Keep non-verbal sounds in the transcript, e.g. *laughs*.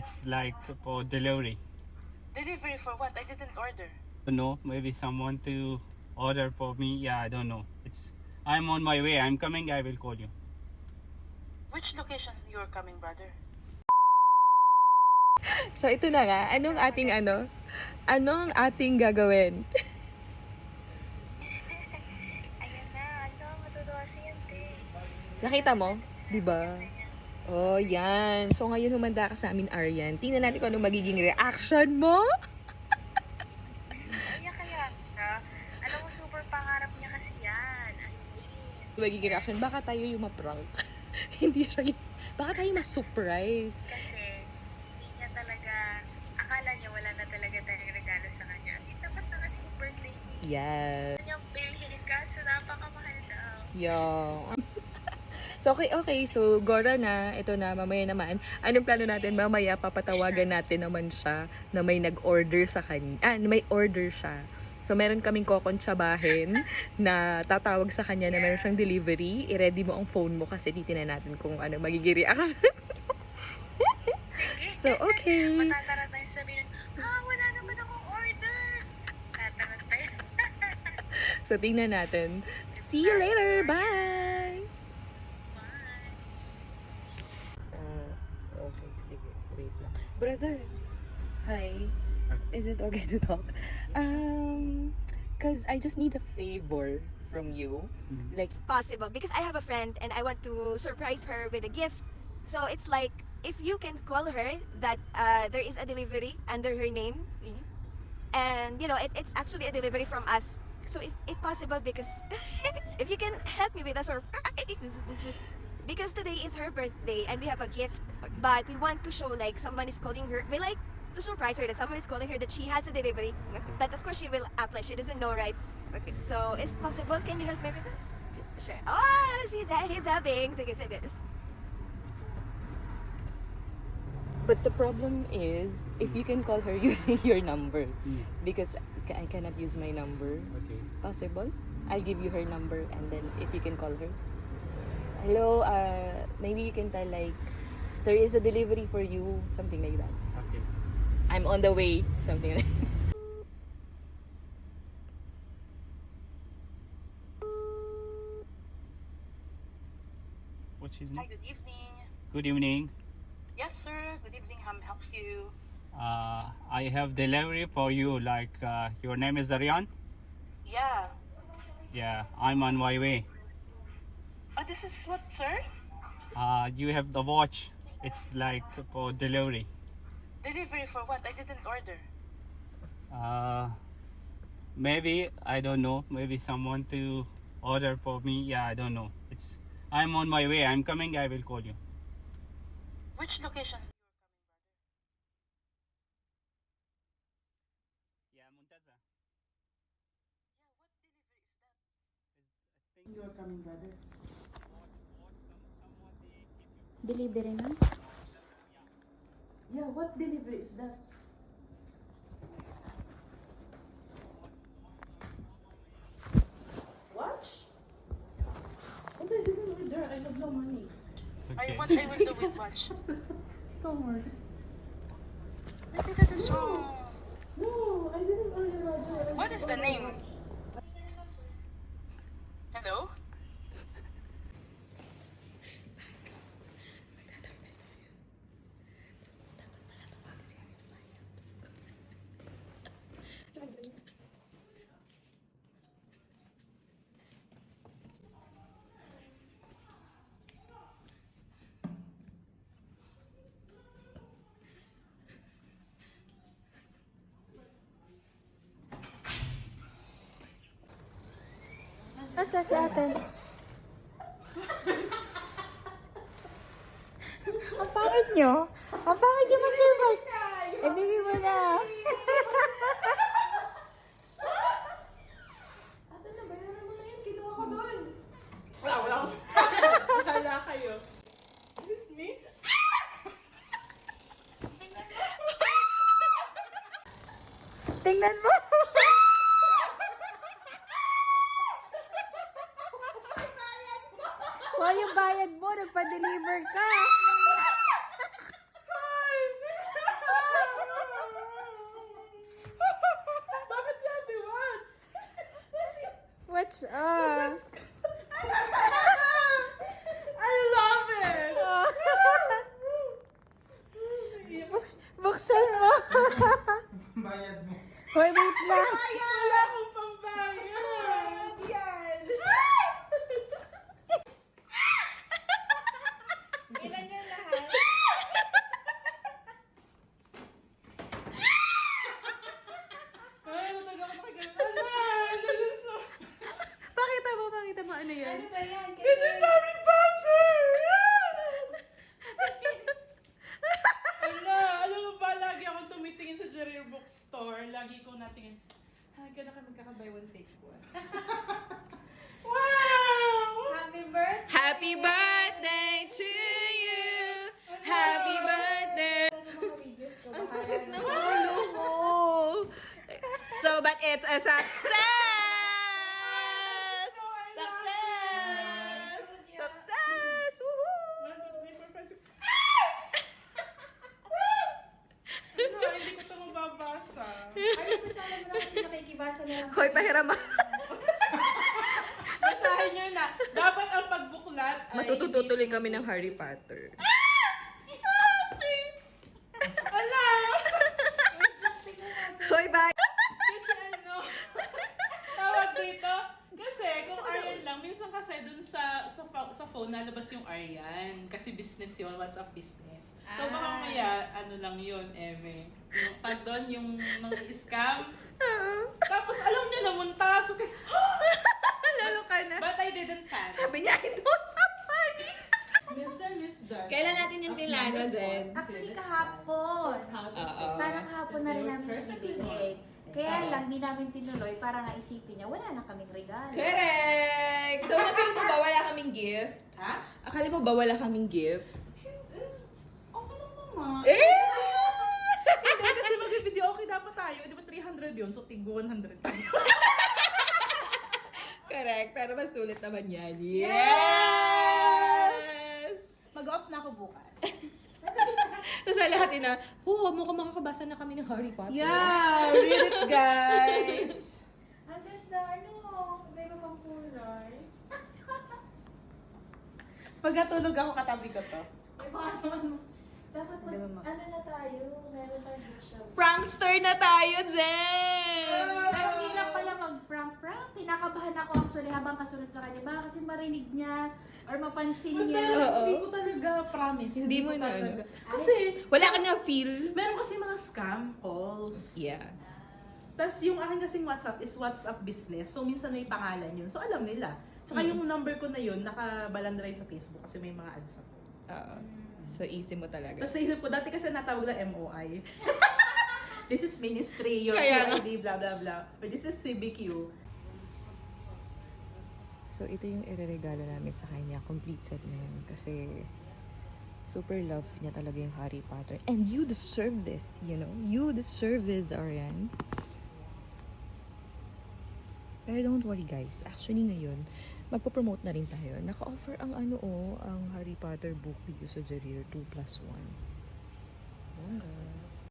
It's like for delivery. Delivery for what? I didn't order. don't know maybe someone to order for me yeah i don't know it's i'm on my way i'm coming i will call you Which location you are coming, brother? So ito na nga, anong ating ano? Anong ating gagawin? *laughs* Ayan na, ano, matutuwa siya yan, te. Nakita mo? 'Di ba? Oh, yan. So ngayon humanda ka sa amin, Aryan. Tingnan natin kung anong magiging reaction mo. Kaya kaya, ka, alam mo, super pangarap niya kasi yan. As in, Magiging reaction, baka tayo yung ma-prank. *laughs* Hindi siya yung... Baka tayo ma-surprise. kasi hindi niya talaga, akala niya wala na talaga tayong regalo sa kanya. As in, tapos na kasi yung birthday niya. Yeah. Niyang bilhin kaso napakamahal daw. Yeah. So, okay, okay. So, Gora na. Ito na, mamaya naman. Anong plano natin? Mamaya, papatawagan natin naman siya na may nag-order sa kanya. Ah, may order siya. So, meron kaming kokontsabahin na tatawag sa kanya na meron siyang delivery. I-ready mo ang phone mo kasi titinan natin kung ano magiging reaction. so, okay. Matatara tayo sabihin, ha, wala naman akong order. Tatarang tayo. *laughs* So, tingnan natin. See you later. Bye. Brother, hi. Is it okay to talk? Um, cause I just need a favor from you. Like, possible because I have a friend and I want to surprise her with a gift. So it's like if you can call her that uh, there is a delivery under her name, and you know it, it's actually a delivery from us. So if, if possible, because *laughs* if you can help me with a surprise, *laughs* because today is her birthday and we have a gift, but we want to show like someone is calling her. We like to surprise her that someone is calling her that she has a delivery. But of course she will act like she doesn't know, right? Okay. So is possible? Can you help me with that? Sure. Oh, she's he's having. Sige, sige. but the problem is, if you can call her *laughs* using your number, Mm. because I cannot use my number. okay Possible? I'll give you her number and then if you can call her. Hello, uh, maybe you can tell like, there is a delivery for you, something like that. okay I'm on the way, something like what's his Hi, name good evening. good evening Yes, sir. Good evening. How may I help you? uh, i have delivery for you like uh, your name is Aryan Yeah. yeah i'm on my way Oh, this is what, sir? uh, you have the watch. It's like for delivery. Delivery for what? I didn't order. uh, maybe i don't know. Maybe someone to order for me. Yeah i don't know. It's i'm on my way. I'm coming. I will call you. Which location? You are coming, brother? yeah muntaza Yeah, what delivery is that? I think You are coming, brother. Delivery na? Yeah, what delivery is that? Watch? What I didn't order. I have no money. it's I okay what I will do with *laughs* watch. Don't worry. Maybe that is wrong. No, I didn't order brother. What is the name? Asa si ate? Ang pangit nyo? Ang pangit nyo mag-surprise? Ibigay mo na. *laughs* Asan na? Bayaran mo na yun. Kinuha ko doon. *laughs* Tingnan mo. bayad mo, nagpa-deliver ka. Bakit siya diwan? What's up? I love it! Bu- Buksan mo. bayad mo. Hoy, wait lang. Bayad! Akong tumitingin sa Jerry Bookstore. Lagi ko natingin, ah, gano'n kami kakabay one take one. *laughs* wow! Happy birthday to you. Happy birthday. Ang sakit ng ulo mo. So, but it's a success! Success! Success! Woohoo! One, two, three, four, five, six. Ano, hindi ko ito mababasa. Hoy, pahiram *laughs* Basahin nyo na. Dapat ang pagbuklat ay... Matututuloy kami ng Harry Potter. Ala! Hoy, bye! Kasi ano, tawag dito, kasi kung Aryan lang, minsan kasi dun sa sa, sa phone nalabas yung Aryan. Kasi business yun, WhatsApp business. So baka maya, ano lang yun, Eme. Yung tag doon, yung mga scam. *laughs* Tapos alam niya namunta, so kay, *laughs* Lalo ka na. but I didn't panic. Sabi niya, I don't have money. Mr. *laughs* Miss Darcy. Kailan natin yung plano, Zen? Actually, kahapon. Sana kahapon na rin namin siya bibigay. Kaya lang, di namin tinuloy para nga isipin niya, wala na kaming regalo. Correct! So, na-feel mo ba wala kaming gift? Ha? Akala mo ba wala kaming gift? Okay lang naman. Eh! Hindi, kasi mag-video okay dapat tayo. Di ba 300 yun? So, tig 100 tayo. *laughs* Correct, pero mas sulit naman yan. Yes! Mag-off na ako bukas. Tapos *laughs* sa lahat ina, oh, mukhang makakabasa na kami ng Harry Potter. Yeah! Read it, guys! *laughs* Ang ganda, ano? Pagkatulog ako, katabi ko to. Naman, dapat mag, ano na tayo, meron tayong bookshelf. Prankster na tayo, Jen! Pero hirap pala mag-prank-prank. Kinakabahan ako actually habang kasunod sa kanya. Baka kasi marinig niya or mapansin niya. Pero Oo. hindi ko talaga promise. Hindi mo ko na, talaga. ano? Kasi, Wala ka na feel? meron kasi mga scam calls. Yeah. Tapos yung akin kasing WhatsApp is WhatsApp business. So, minsan may pangalan yun. So, alam nila. Tsaka yung number ko na yun, nakabalan rin sa Facebook kasi may mga ads ako. Oo. So, easy mo talaga. Tapos naisip ko, dati kasi natawag na MOI. *laughs* this is ministry, your Kaya nga. QID, blah, blah, blah. Or this is CBQ. So, ito yung ireregalo namin sa kanya. Complete set na yan. Kasi, super love niya talaga yung Harry Potter. And you deserve this, you know? You deserve this, Ariane. Pero don't worry guys, actually ngayon, magpo-promote na rin tayo. Naka-offer ang ano oh, ang Harry Potter book dito sa Jarir 2 plus 1. Bongga.